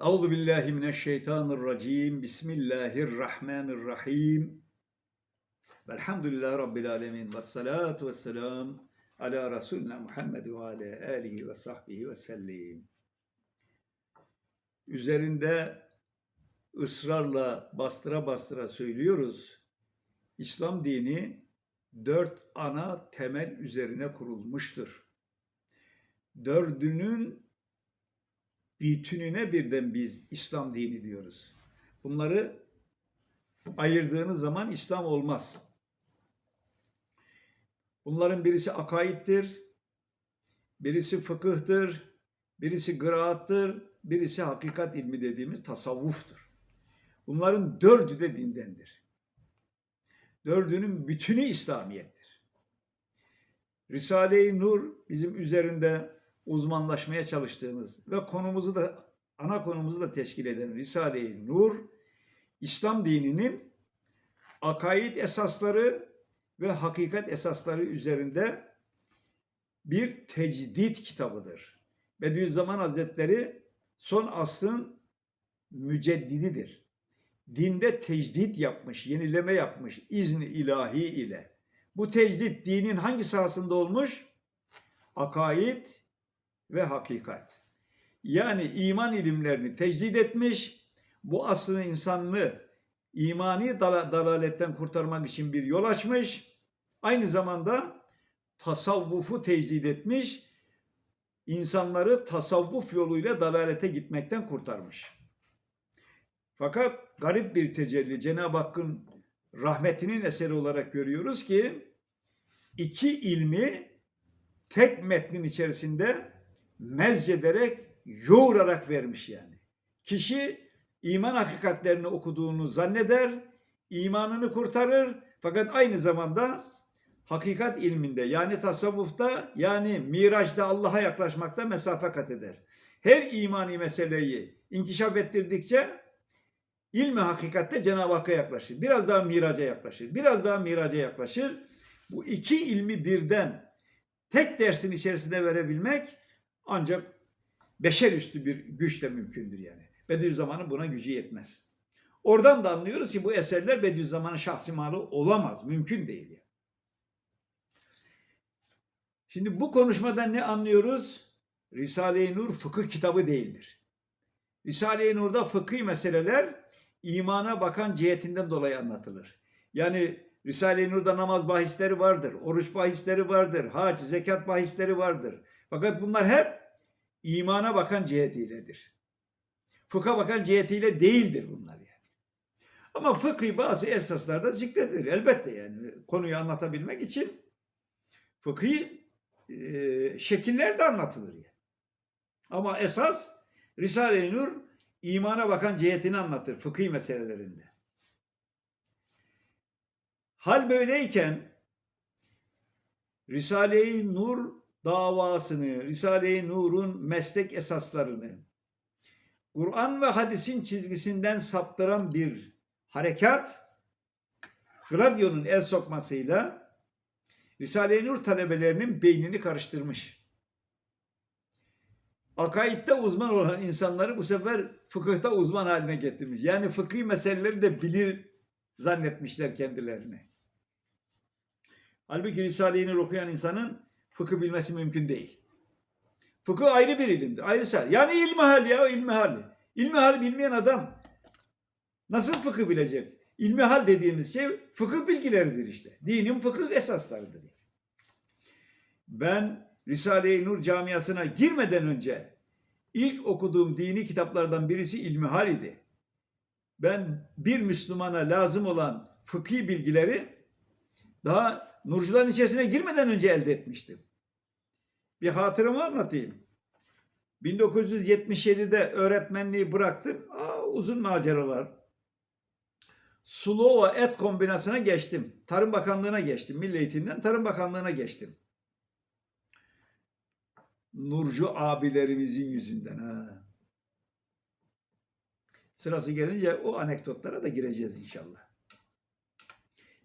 Euzu billahi mineşşeytanirracim. Bismillahirrahmanirrahim. Velhamdülillahi rabbil alamin. Ves salatu vesselam ala Resulina Muhammed ve ala alihi ve sahbihi ve sellim. Üzerinde ısrarla bastıra bastıra söylüyoruz. İslam dini dört ana temel üzerine kurulmuştur. Dördünün bütününe birden biz İslam dini diyoruz. Bunları ayırdığınız zaman İslam olmaz. Bunların birisi akaittir, birisi fıkıhtır, birisi kıraattır, birisi hakikat ilmi dediğimiz tasavvuftur. Bunların dördü de dindendir. Dördünün bütünü İslamiyettir. Risale-i Nur bizim üzerinde uzmanlaşmaya çalıştığımız ve konumuzu da ana konumuzu da teşkil eden Risale-i Nur İslam dininin akaid esasları ve hakikat esasları üzerinde bir tecdit kitabıdır. Bediüzzaman Hazretleri son asrın müceddididir. Dinde tecdit yapmış, yenileme yapmış izni ilahi ile. Bu tecdit dinin hangi sahasında olmuş? Akaid ve hakikat. Yani iman ilimlerini tecdid etmiş, bu asrın insanını imani dal- dalaletten kurtarmak için bir yol açmış, aynı zamanda tasavvufu tecdid etmiş, insanları tasavvuf yoluyla dalalete gitmekten kurtarmış. Fakat garip bir tecelli Cenab-ı Hakk'ın rahmetinin eseri olarak görüyoruz ki iki ilmi tek metnin içerisinde mezcederek, yoğurarak vermiş yani. Kişi iman hakikatlerini okuduğunu zanneder, imanını kurtarır fakat aynı zamanda hakikat ilminde yani tasavvufta yani miraçta Allah'a yaklaşmakta mesafe kat eder. Her imani meseleyi inkişaf ettirdikçe ilmi hakikatte Cenab-ı Hakk'a yaklaşır. Biraz daha miraca yaklaşır. Biraz daha miraca yaklaşır. Bu iki ilmi birden tek dersin içerisinde verebilmek ancak beşer üstü bir güçle mümkündür yani. Bediüzzaman'ın buna gücü yetmez. Oradan da anlıyoruz ki bu eserler Bediüzzaman'ın şahsi malı olamaz. Mümkün değil yani. Şimdi bu konuşmadan ne anlıyoruz? Risale-i Nur fıkıh kitabı değildir. Risale-i Nur'da fıkhi meseleler imana bakan cihetinden dolayı anlatılır. Yani Risale-i Nur'da namaz bahisleri vardır, oruç bahisleri vardır, hac, zekat bahisleri vardır. Fakat bunlar hep imana bakan cihetiyledir. Fıkha bakan cihetiyle değildir bunlar yani. Ama fıkhi bazı esaslarda zikredilir elbette yani konuyu anlatabilmek için fıkhi e, şekillerde anlatılır yani. Ama esas Risale-i Nur imana bakan cihetini anlatır fıkhi meselelerinde. Hal böyleyken Risale-i Nur davasını, Risale-i Nur'un meslek esaslarını Kur'an ve hadisin çizgisinden saptıran bir harekat Gradio'nun el sokmasıyla Risale-i Nur talebelerinin beynini karıştırmış. Akaidde uzman olan insanları bu sefer fıkıhta uzman haline getirmiş. Yani fıkhi meseleleri de bilir zannetmişler kendilerini. Halbuki Risale-i Nur okuyan insanın fıkıh bilmesi mümkün değil. Fıkıh ayrı bir ilimdir. Ayrı sah. Yani ilmihal ya ilmihal. İlmihal bilmeyen adam nasıl fıkıh bilecek? İlmihal dediğimiz şey fıkıh bilgileridir işte. Dinin fıkıh esaslarıdır. Ben Risale-i Nur camiasına girmeden önce ilk okuduğum dini kitaplardan birisi İlmihal idi. Ben bir Müslümana lazım olan fıkhi bilgileri daha Nurcuların içerisine girmeden önce elde etmiştim. Bir hatıramı anlatayım. 1977'de öğretmenliği bıraktım. Aa, uzun maceralar. Sulova et kombinasına geçtim. Tarım Bakanlığı'na geçtim. Milli Eğitim'den Tarım Bakanlığı'na geçtim. Nurcu abilerimizin yüzünden ha. Sırası gelince o anekdotlara da gireceğiz inşallah.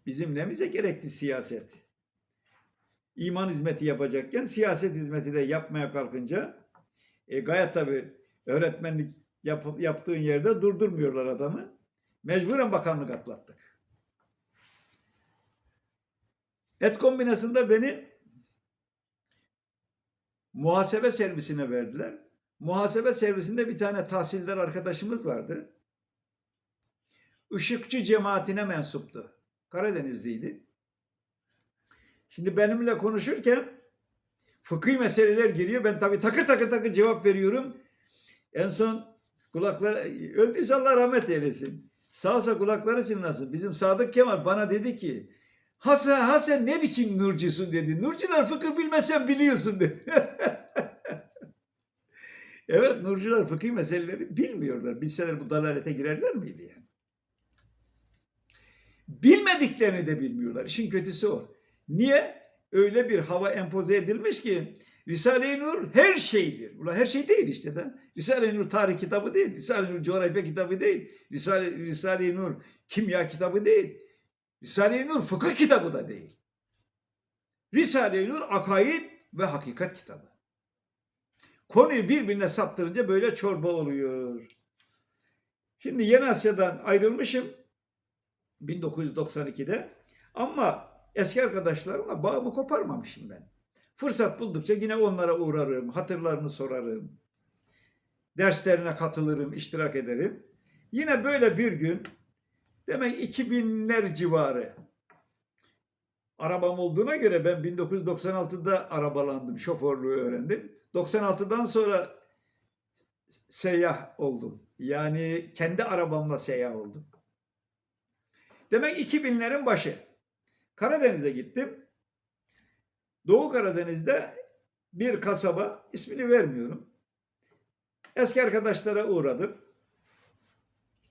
Bizim nemize gerekti siyaset. İman hizmeti yapacakken siyaset hizmeti de yapmaya kalkınca e, gayet tabi öğretmenlik Yap- yaptığın yerde durdurmuyorlar adamı. Mecburen bakanlık atlattık. Et kombinasında beni muhasebe servisine verdiler. Muhasebe servisinde bir tane tahsildar arkadaşımız vardı. Işıkçı cemaatine mensuptu. Karadenizliydi. Şimdi benimle konuşurken fıkhi meseleler geliyor. Ben tabii takır takır takır cevap veriyorum. En son kulaklar öldüyse Allah rahmet eylesin. Sağsa kulakları çınlasın. Bizim Sadık Kemal bana dedi ki Hasan, Hasan ne biçim nurcusun dedi. Nurcular fıkıh bilmesen biliyorsun dedi. evet nurcular fıkıh meseleleri bilmiyorlar. Bilseler bu dalalete girerler miydi yani? Bilmediklerini de bilmiyorlar. İşin kötüsü o. Niye? Öyle bir hava empoze edilmiş ki Risale-i Nur her şeydir. Ulan her şey değil işte de. Risale-i Nur tarih kitabı değil. Risale-i Nur coğrafya kitabı değil. Risale- Risale-i Nur kimya kitabı değil. Risale-i Nur fıkıh kitabı da değil. Risale-i Nur akaid ve hakikat kitabı. Konuyu birbirine saptırınca böyle çorba oluyor. Şimdi Yeni Asya'dan ayrılmışım 1992'de ama eski arkadaşlarımla bağımı koparmamışım ben. Fırsat buldukça yine onlara uğrarım, hatırlarını sorarım. Derslerine katılırım, iştirak ederim. Yine böyle bir gün demek 2000'ler civarı arabam olduğuna göre ben 1996'da arabalandım, şoförlüğü öğrendim. 96'dan sonra seyyah oldum. Yani kendi arabamla seyyah oldum. Demek 2000'lerin başı. Karadeniz'e gittim. Doğu Karadeniz'de bir kasaba, ismini vermiyorum. Eski arkadaşlara uğradım.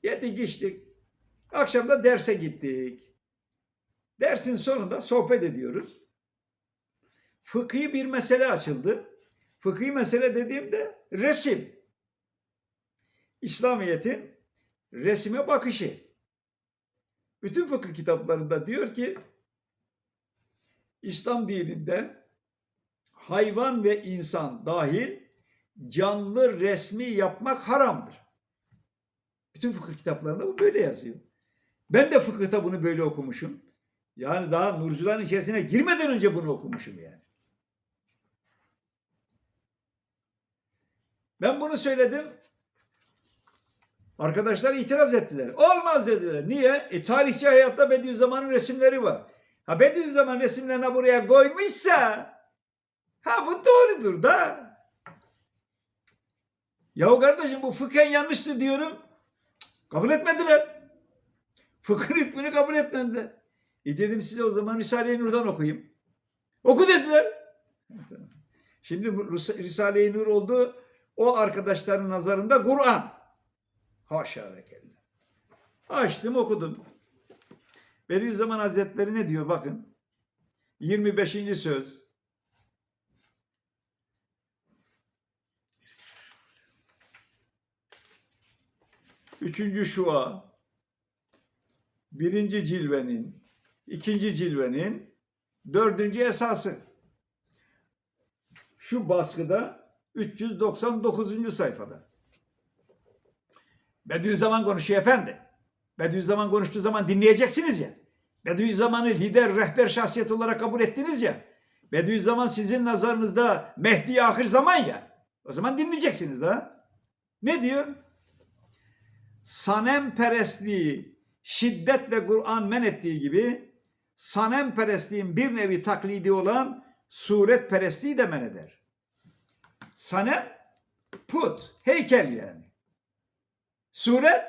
Yedik içtik. Akşam da derse gittik. Dersin sonunda sohbet ediyoruz. Fıkhi bir mesele açıldı. Fıkhi mesele dediğimde resim. İslamiyet'in resime bakışı. Bütün fıkıh kitaplarında diyor ki İslam dininde hayvan ve insan dahil canlı resmi yapmak haramdır. Bütün fıkıh kitaplarında bu böyle yazıyor. Ben de fıkıhta bunu böyle okumuşum. Yani daha Nurcuların içerisine girmeden önce bunu okumuşum yani. Ben bunu söyledim. Arkadaşlar itiraz ettiler. Olmaz dediler. Niye? E, tarihçi hayatta Bediüzzaman'ın resimleri var. Ha Bediüzzaman resimlerini buraya koymuşsa ha bu doğrudur da. Yahu kardeşim bu fıkhen yanlıştır diyorum. Kabul etmediler. Fıkhın hükmünü kabul etmediler. E dedim size o zaman Risale-i Nur'dan okuyayım. Oku dediler. Şimdi Risale-i Nur oldu. O arkadaşların nazarında Kur'an. Haşa ve kella. Açtım okudum. Bediüzzaman Hazretleri ne diyor bakın. 25. söz. Üçüncü şua. Birinci cilvenin, ikinci cilvenin dördüncü esası. Şu baskıda 399. sayfada. Bediüzzaman konuşuyor efendi. Bediüzzaman konuştuğu zaman dinleyeceksiniz ya. Bediüzzaman'ı lider, rehber şahsiyet olarak kabul ettiniz ya. Bediüzzaman sizin nazarınızda Mehdi ahir zaman ya. O zaman dinleyeceksiniz ha. Ne diyor? Sanem perestliği şiddetle Kur'an men ettiği gibi sanem perestliğin bir nevi taklidi olan suret perestliği de men eder. Sanem put, heykel yani. Suret,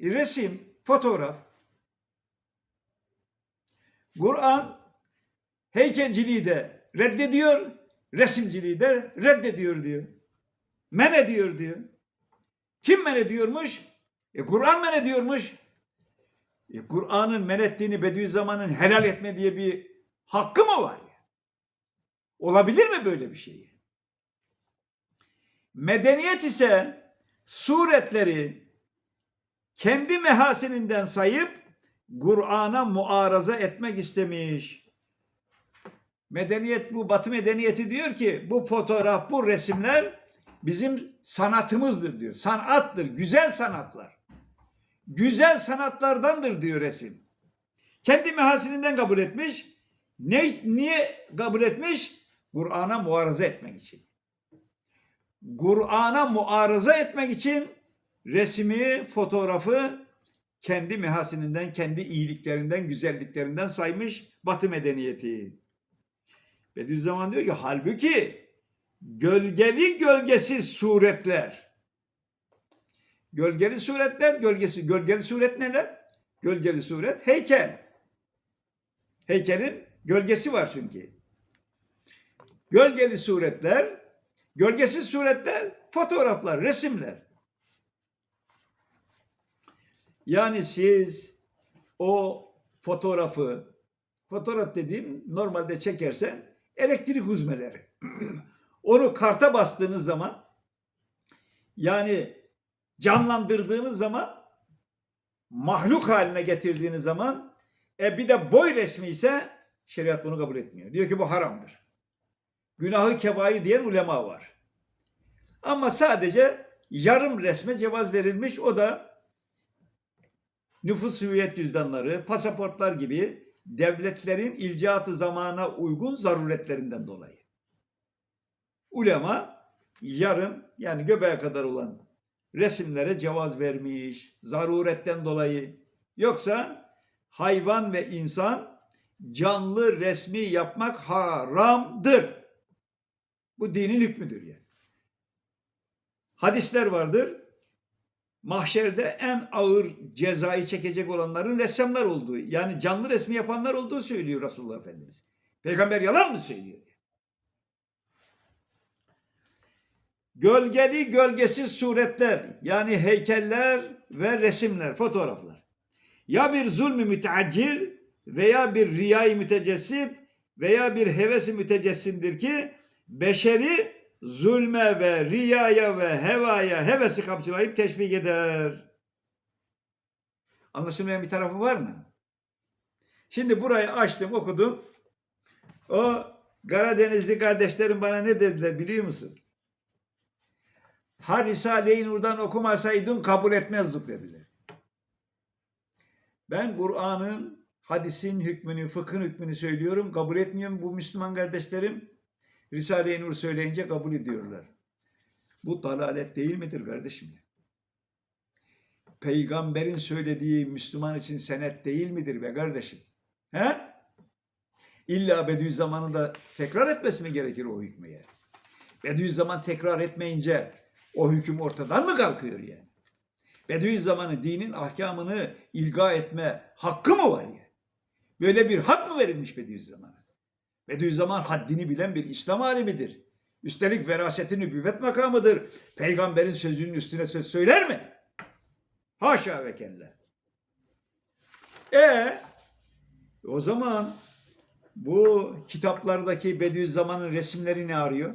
resim, fotoğraf. Kur'an heykelciliği de reddediyor, resimciliği de reddediyor diyor. Men ediyor diyor. Kim men ediyormuş? E Kur'an men ediyormuş. E Kur'an'ın men ettiğini Bediüzzaman'ın helal etme diye bir hakkı mı var? Olabilir mi böyle bir şey? Medeniyet ise suretleri kendi mehasininden sayıp Kur'an'a muaraza etmek istemiş. Medeniyet bu batı medeniyeti diyor ki bu fotoğraf bu resimler bizim sanatımızdır diyor. Sanattır, güzel sanatlar. Güzel sanatlardandır diyor resim. Kendi mehasininden kabul etmiş. Ne, niye kabul etmiş? Kur'an'a muarıza etmek için. Kur'an'a muarıza etmek için resmi, fotoğrafı kendi mehasininden, kendi iyiliklerinden, güzelliklerinden saymış Batı medeniyeti. Bediüzzaman diyor ki halbuki gölgeli gölgesiz suretler. Gölgeli suretler, gölgesi, gölgeli suret neler? Gölgeli suret heykel. Heykelin gölgesi var çünkü. Gölgeli suretler, gölgesiz suretler, fotoğraflar, resimler. Yani siz o fotoğrafı, fotoğraf dediğim normalde çekersen elektrik huzmeleri. Onu karta bastığınız zaman yani canlandırdığınız zaman mahluk haline getirdiğiniz zaman e bir de boy resmi ise şeriat bunu kabul etmiyor. Diyor ki bu haramdır. Günahı kebair diyen ulema var. Ama sadece yarım resme cevaz verilmiş. O da nüfus hüviyet cüzdanları, pasaportlar gibi devletlerin ilcaatı zamana uygun zaruretlerinden dolayı. Ulema yarım yani göbeğe kadar olan resimlere cevaz vermiş zaruretten dolayı. Yoksa hayvan ve insan canlı resmi yapmak haramdır. Bu dinin hükmüdür yani. Hadisler vardır. Mahşerde en ağır cezayı çekecek olanların ressamlar olduğu, yani canlı resmi yapanlar olduğu söylüyor Resulullah Efendimiz. Peygamber yalan mı söylüyor? Gölgeli gölgesiz suretler yani heykeller ve resimler, fotoğraflar. Ya bir zulmü müteaccil veya bir riyayı mütecessit veya bir hevesi mütecessimdir ki beşeri zulme ve riyaya ve hevaya hevesi kapçılayıp teşvik eder. Anlaşılmayan bir tarafı var mı? Şimdi burayı açtım okudum. O Karadenizli kardeşlerim bana ne dediler biliyor musun? Ha Risale-i Nur'dan okumasaydın kabul etmezdik dediler. Ben Kur'an'ın, hadisin hükmünü, fıkhın hükmünü söylüyorum. Kabul etmiyorum bu Müslüman kardeşlerim. Risale-i Nur söyleyince kabul ediyorlar. Bu dalalet değil midir kardeşim? Peygamberin söylediği Müslüman için senet değil midir be kardeşim? He? İlla Bediüzzaman'ın tekrar etmesi mi gerekir o hükmü? Bediüzzaman tekrar etmeyince o hüküm ortadan mı kalkıyor yani? Bediüzzaman'ın dinin ahkamını ilga etme hakkı mı var yani? Böyle bir hak mı verilmiş Bediüzzaman'a? Bediüzzaman haddini bilen bir İslam alimidir. Üstelik veraset-i nübüvvet makamıdır. Peygamberin sözünün üstüne söz söyler mi? Haşa ve kella. E o zaman bu kitaplardaki Bediüzzaman'ın resimleri ne arıyor?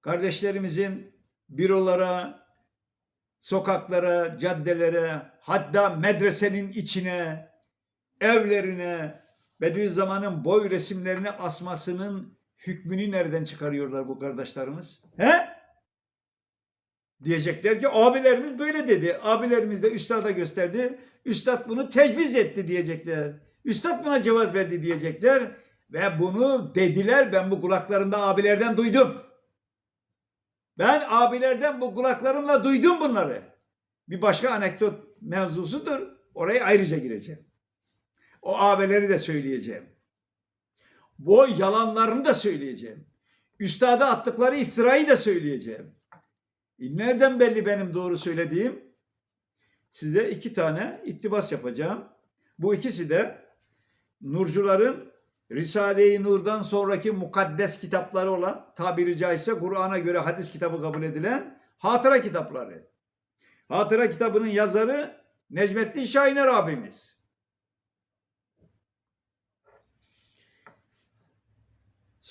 Kardeşlerimizin bürolara, sokaklara, caddelere, hatta medresenin içine, evlerine Bediüzzaman'ın boy resimlerini asmasının hükmünü nereden çıkarıyorlar bu kardeşlerimiz? He? Diyecekler ki abilerimiz böyle dedi. Abilerimiz de üstada gösterdi. Üstad bunu tecviz etti diyecekler. Üstad buna cevaz verdi diyecekler. Ve bunu dediler ben bu kulaklarımda abilerden duydum. Ben abilerden bu kulaklarımla duydum bunları. Bir başka anekdot mevzusudur. Oraya ayrıca gireceğim. O abileri de söyleyeceğim. Bu yalanlarını da söyleyeceğim. Üstada attıkları iftirayı da söyleyeceğim. E nereden belli benim doğru söylediğim? Size iki tane iktibas yapacağım. Bu ikisi de Nurcuların Risale-i Nur'dan sonraki mukaddes kitapları olan tabiri caizse Kur'an'a göre hadis kitabı kabul edilen hatıra kitapları. Hatıra kitabının yazarı Necmettin Şahiner abimiz.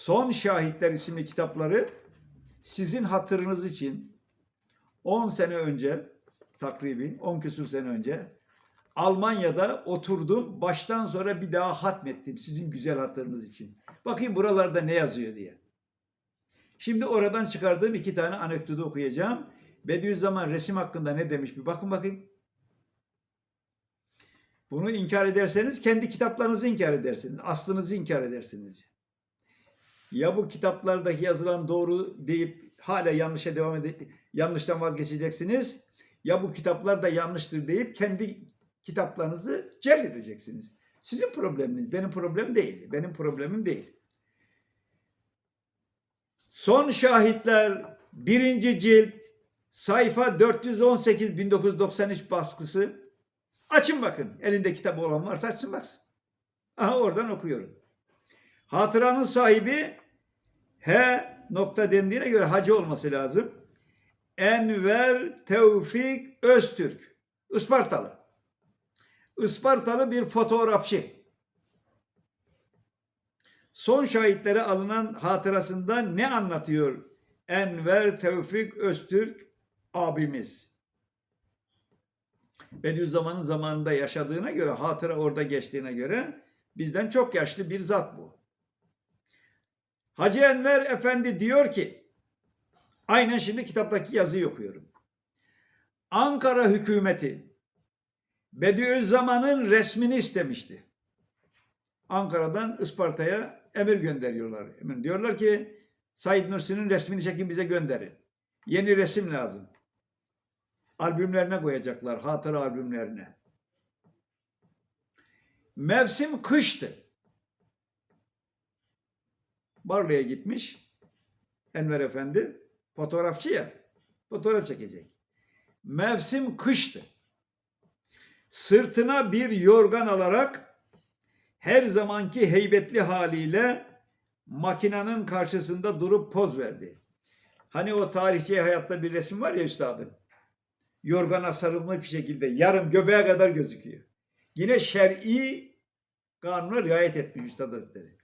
Son Şahitler isimli kitapları sizin hatırınız için 10 sene önce takribi 10 küsur sene önce Almanya'da oturdum. Baştan sonra bir daha hatmettim sizin güzel hatırınız için. Bakayım buralarda ne yazıyor diye. Şimdi oradan çıkardığım iki tane anekdotu okuyacağım. Bediüzzaman resim hakkında ne demiş bir bakın bakayım. Bunu inkar ederseniz kendi kitaplarınızı inkar edersiniz. Aslınızı inkar edersiniz. Ya bu kitaplardaki yazılan doğru deyip hala yanlışa devam edip yanlıştan vazgeçeceksiniz. Ya bu kitaplar da yanlıştır deyip kendi kitaplarınızı celledeceksiniz. Sizin probleminiz, benim problem değil. Benim problemim değil. Son şahitler birinci cilt sayfa 418 1993 baskısı. Açın bakın. Elinde kitabı olan varsa açsın baksın. Aha oradan okuyorum. Hatıranın sahibi H nokta dendiğine göre hacı olması lazım. Enver Tevfik Öztürk. Ispartalı. Ispartalı bir fotoğrafçı. Son şahitlere alınan hatırasında ne anlatıyor Enver Tevfik Öztürk abimiz? Bediüzzaman'ın zamanında yaşadığına göre, hatıra orada geçtiğine göre bizden çok yaşlı bir zat bu. Hacı Enver Efendi diyor ki, aynen şimdi kitaptaki yazıyı okuyorum. Ankara hükümeti Bediüzzaman'ın resmini istemişti. Ankara'dan Isparta'ya emir gönderiyorlar. Emir diyorlar ki Said Nursi'nin resmini çekin bize gönderin. Yeni resim lazım. Albümlerine koyacaklar, hatıra albümlerine. Mevsim kıştı. Barla'ya gitmiş. Enver Efendi fotoğrafçı ya. Fotoğraf çekecek. Mevsim kıştı. Sırtına bir yorgan alarak her zamanki heybetli haliyle makinenin karşısında durup poz verdi. Hani o tarihçi hayatta bir resim var ya üstadın. Yorgana sarılmış bir şekilde yarım göbeğe kadar gözüküyor. Yine şer'i kanuna riayet etmiş Üstad Hazretleri.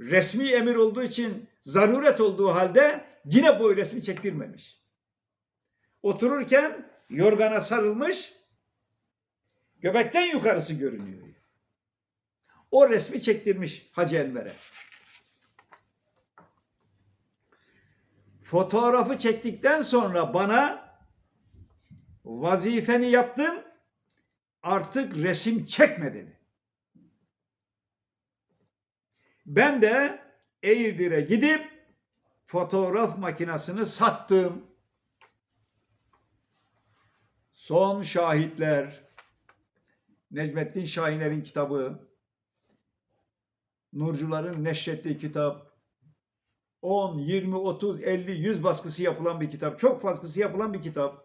Resmi emir olduğu için zaruret olduğu halde yine bu resmi çektirmemiş. Otururken yorgana sarılmış göbekten yukarısı görünüyor. O resmi çektirmiş Hacı Enver'e. Fotoğrafı çektikten sonra bana vazifeni yaptın artık resim çekme dedi. Ben de Eğirdir'e gidip fotoğraf makinesini sattım. Son şahitler Necmettin Şahiner'in kitabı Nurcuların neşrettiği kitap 10, 20, 30, 50, 100 baskısı yapılan bir kitap. Çok baskısı yapılan bir kitap.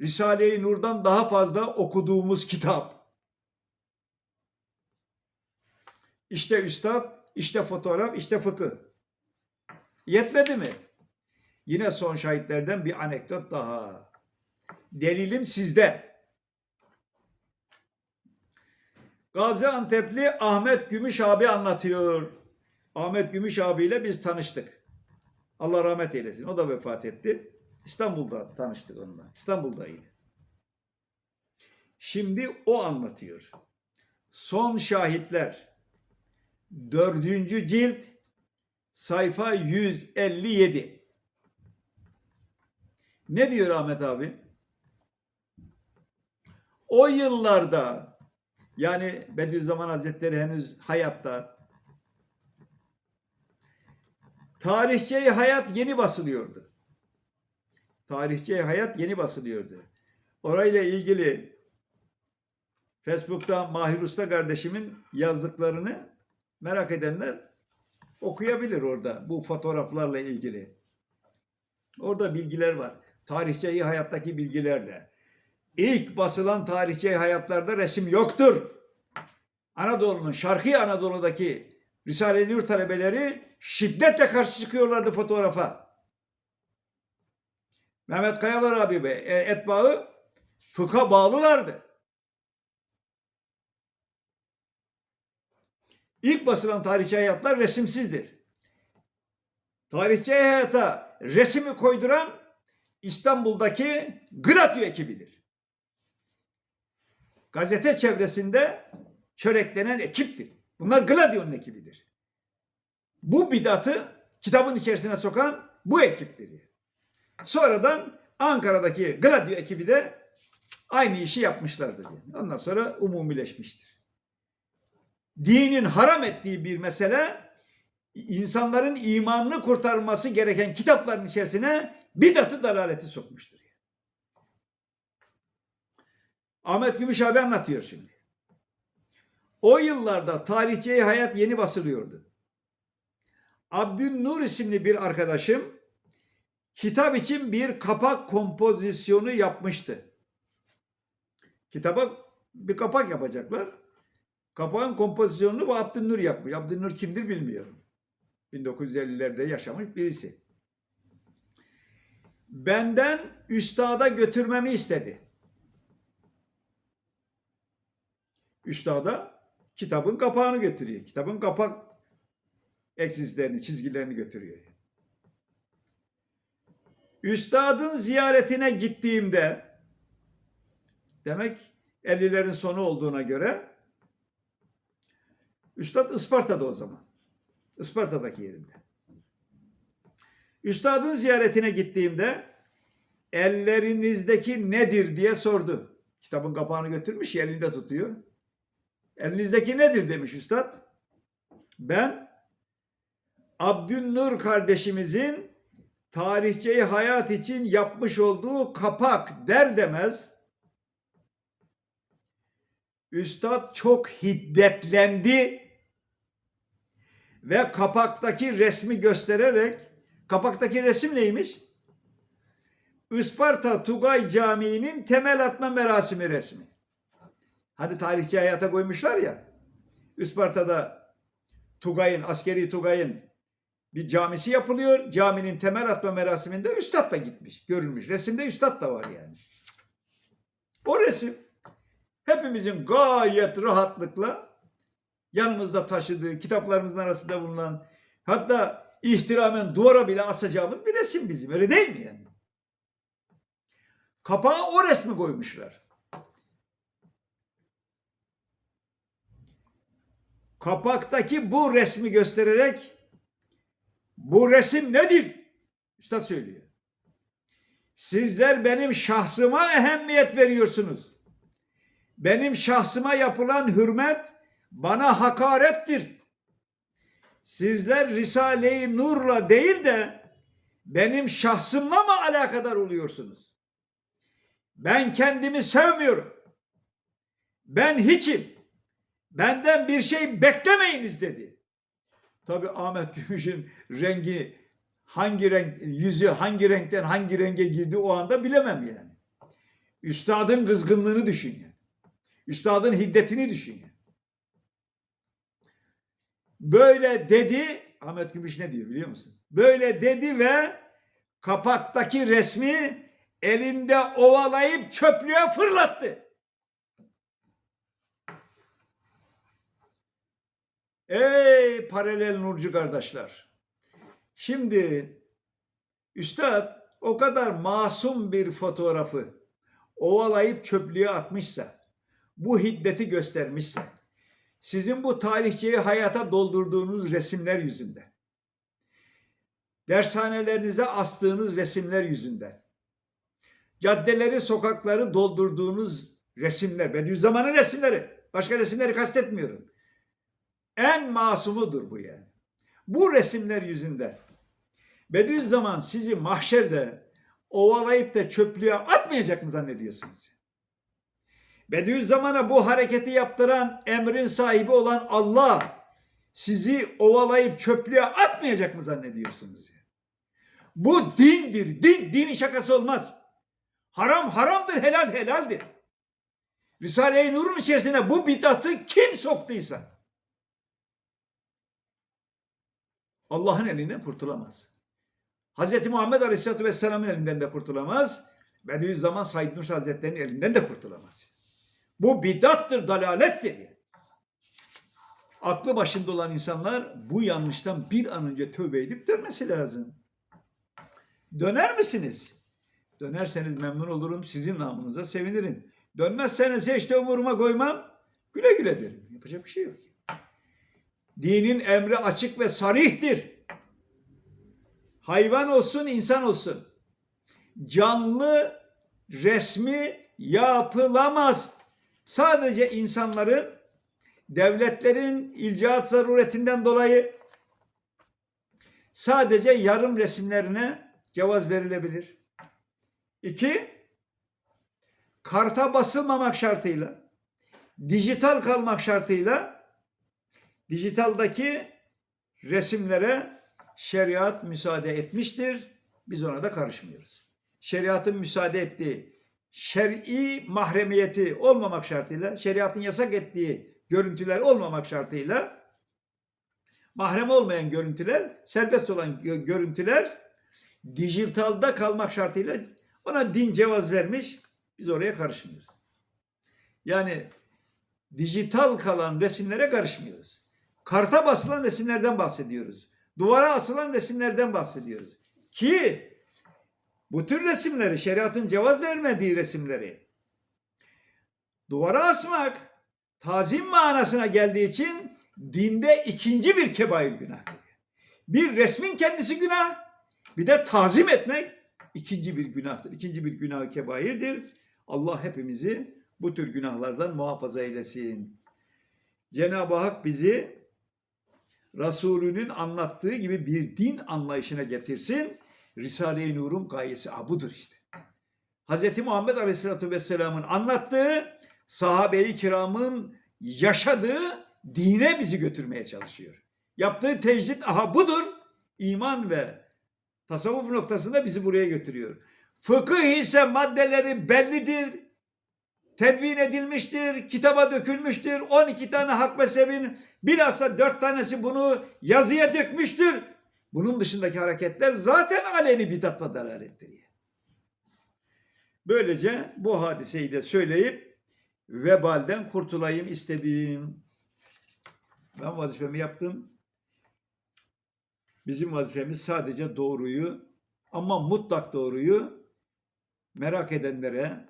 Risale-i Nur'dan daha fazla okuduğumuz kitap. İşte üstad, işte fotoğraf, işte fıkıh. Yetmedi mi? Yine son şahitlerden bir anekdot daha. Delilim sizde. Gaziantep'li Ahmet Gümüş abi anlatıyor. Ahmet Gümüş abiyle biz tanıştık. Allah rahmet eylesin. O da vefat etti. İstanbul'da tanıştık onunla. İstanbul'daydı. Şimdi o anlatıyor. Son şahitler. Dördüncü cilt sayfa 157. Ne diyor Ahmet abi? O yıllarda yani Bediüzzaman Hazretleri henüz hayatta Tarihçe Hayat yeni basılıyordu. Tarihçe Hayat yeni basılıyordu. Orayla ilgili Facebook'ta Mahir Usta kardeşimin yazdıklarını merak edenler okuyabilir orada bu fotoğraflarla ilgili. Orada bilgiler var. Tarihçeyi hayattaki bilgilerle. İlk basılan tarihçe hayatlarda resim yoktur. Anadolu'nun, Şarkı Anadolu'daki Risale-i Nur talebeleri şiddetle karşı çıkıyorlardı fotoğrafa. Mehmet Kayalar abi ve etbağı fıkha bağlılardı. İlk basılan tarihçi hayatlar resimsizdir. Tarihçi hayata resimi koyduran İstanbul'daki Gratio ekibidir. Gazete çevresinde çöreklenen ekiptir. Bunlar Gladio'nun ekibidir. Bu bidatı kitabın içerisine sokan bu ekiptir. Sonradan Ankara'daki Gladio ekibi de aynı işi yapmışlardır. Yani. Ondan sonra umumileşmiştir. Dinin haram ettiği bir mesele insanların imanını kurtarması gereken kitapların içerisine bidatı dalaleti sokmuştur. Ahmet Gümüş abi anlatıyor şimdi. O yıllarda tarihçeyi hayat yeni basılıyordu. Abdülnur isimli bir arkadaşım kitap için bir kapak kompozisyonu yapmıştı. Kitaba bir kapak yapacaklar. Kapağın kompozisyonunu bu Abdülnur yapmış. Abdülnur kimdir bilmiyorum. 1950'lerde yaşamış birisi. Benden üstada götürmemi istedi. Üstada kitabın kapağını götürüyor. Kitabın kapak eksizlerini, çizgilerini götürüyor. Üstadın ziyaretine gittiğimde demek 50'lerin sonu olduğuna göre Üstad Isparta'da o zaman. Isparta'daki yerinde. Üstadın ziyaretine gittiğimde ellerinizdeki nedir diye sordu. Kitabın kapağını götürmüş elinde tutuyor. Elinizdeki nedir demiş üstad. Ben Abdülnur kardeşimizin tarihçeyi hayat için yapmış olduğu kapak der demez Üstad çok hiddetlendi ve kapaktaki resmi göstererek kapaktaki resim neymiş? Isparta Tugay Camii'nin temel atma merasimi resmi. Hani tarihçi hayata koymuşlar ya. Isparta'da Tugay'ın, askeri Tugay'ın bir camisi yapılıyor. Caminin temel atma merasiminde üstad da gitmiş, görülmüş. Resimde üstad da var yani. O resim hepimizin gayet rahatlıkla yanımızda taşıdığı, kitaplarımızın arasında bulunan, hatta ihtiramen duvara bile asacağımız bir resim bizim. Öyle değil mi yani? Kapağa o resmi koymuşlar. Kapaktaki bu resmi göstererek bu resim nedir? Üstad söylüyor. Sizler benim şahsıma ehemmiyet veriyorsunuz. Benim şahsıma yapılan hürmet bana hakarettir. Sizler Risale-i Nur'la değil de benim şahsımla mı alakadar oluyorsunuz? Ben kendimi sevmiyorum. Ben hiçim. Benden bir şey beklemeyiniz dedi. Tabi Ahmet Gümüş'ün rengi hangi renk, yüzü hangi renkten hangi renge girdi o anda bilemem yani. Üstadın kızgınlığını düşün yani. Üstadın hiddetini düşün yani. Böyle dedi, Ahmet Gümüş ne diyor biliyor musun? Böyle dedi ve kapaktaki resmi elinde ovalayıp çöplüğe fırlattı. Ey paralel nurcu kardeşler. Şimdi üstad o kadar masum bir fotoğrafı ovalayıp çöplüğe atmışsa, bu hiddeti göstermişse, sizin bu tarihçeyi hayata doldurduğunuz resimler yüzünden, dershanelerinize astığınız resimler yüzünden, caddeleri, sokakları doldurduğunuz resimler, Bediüzzaman'ın resimleri, başka resimleri kastetmiyorum. En masumudur bu yani. Bu resimler yüzünden Bediüzzaman sizi mahşerde ovalayıp da çöplüğe atmayacak mı zannediyorsunuz? Bediüzzaman'a bu hareketi yaptıran emrin sahibi olan Allah sizi ovalayıp çöplüğe atmayacak mı zannediyorsunuz? Bu dindir. Din, dinin şakası olmaz. Haram haramdır, helal helaldir. Risale-i Nur'un içerisine bu bidatı kim soktuysa Allah'ın elinden kurtulamaz. Hz. Muhammed Aleyhisselatü Vesselam'ın elinden de kurtulamaz. Bediüzzaman Said Nursi Hazretleri'nin elinden de kurtulamaz. Bu bidattır, dalalettir. Yani. Aklı başında olan insanlar bu yanlıştan bir an önce tövbe edip dönmesi lazım. Döner misiniz? Dönerseniz memnun olurum, sizin namınıza sevinirim. Dönmezseniz hiç de umuruma koymam, güle güle derim. Yapacak bir şey yok. Dinin emri açık ve sarihtir. hayvan olsun, insan olsun. Canlı resmi yapılamaz. Sadece insanların devletlerin ilcaat zaruretinden dolayı sadece yarım resimlerine cevaz verilebilir. İki, karta basılmamak şartıyla, dijital kalmak şartıyla dijitaldaki resimlere şeriat müsaade etmiştir. Biz ona da karışmıyoruz. Şeriatın müsaade ettiği şer'i mahremiyeti olmamak şartıyla, şeriatın yasak ettiği görüntüler olmamak şartıyla mahrem olmayan görüntüler, serbest olan gö- görüntüler dijitalda kalmak şartıyla ona din cevaz vermiş. Biz oraya karışmıyoruz. Yani dijital kalan resimlere karışmıyoruz. Karta basılan resimlerden bahsediyoruz. Duvara asılan resimlerden bahsediyoruz. Ki bu tür resimleri, şeriatın cevaz vermediği resimleri duvara asmak tazim manasına geldiği için dinde ikinci bir kebair günahtır. Bir resmin kendisi günah, bir de tazim etmek ikinci bir günahtır. İkinci bir günah kebairdir. Allah hepimizi bu tür günahlardan muhafaza eylesin. Cenab-ı Hak bizi Resulünün anlattığı gibi bir din anlayışına getirsin. Risale-i Nur'un gayesi ha, budur işte. Hz. Muhammed Aleyhisselatü Vesselam'ın anlattığı, sahabe-i kiramın yaşadığı dine bizi götürmeye çalışıyor. Yaptığı tecdit aha budur. İman ve tasavvuf noktasında bizi buraya götürüyor. Fıkıh ise maddeleri bellidir, tedvin edilmiştir, kitaba dökülmüştür. 12 tane hak mezhebin bilhassa 4 tanesi bunu yazıya dökmüştür. Bunun dışındaki hareketler zaten aleni bidat ve dalalettir. Böylece bu hadiseyi de söyleyip vebalden kurtulayım istedim. Ben vazifemi yaptım. Bizim vazifemiz sadece doğruyu ama mutlak doğruyu merak edenlere,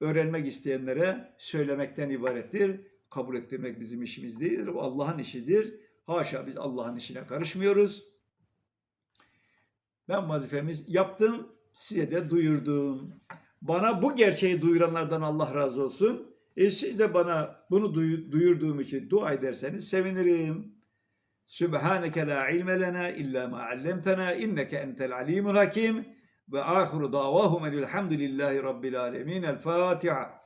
öğrenmek isteyenlere söylemekten ibarettir. Kabul ettirmek bizim işimiz değildir. O Allah'ın işidir. Haşa biz Allah'ın işine karışmıyoruz. Ben vazifemiz yaptım, size de duyurdum. Bana bu gerçeği duyuranlardan Allah razı olsun. E siz de bana bunu duy- duyurduğum için dua ederseniz sevinirim. Sübhaneke la ilme lena illa ma allamtena inneke entel alimul hakim ve ahiru davahum elhamdülillahi rabbil alemin. El Fatiha.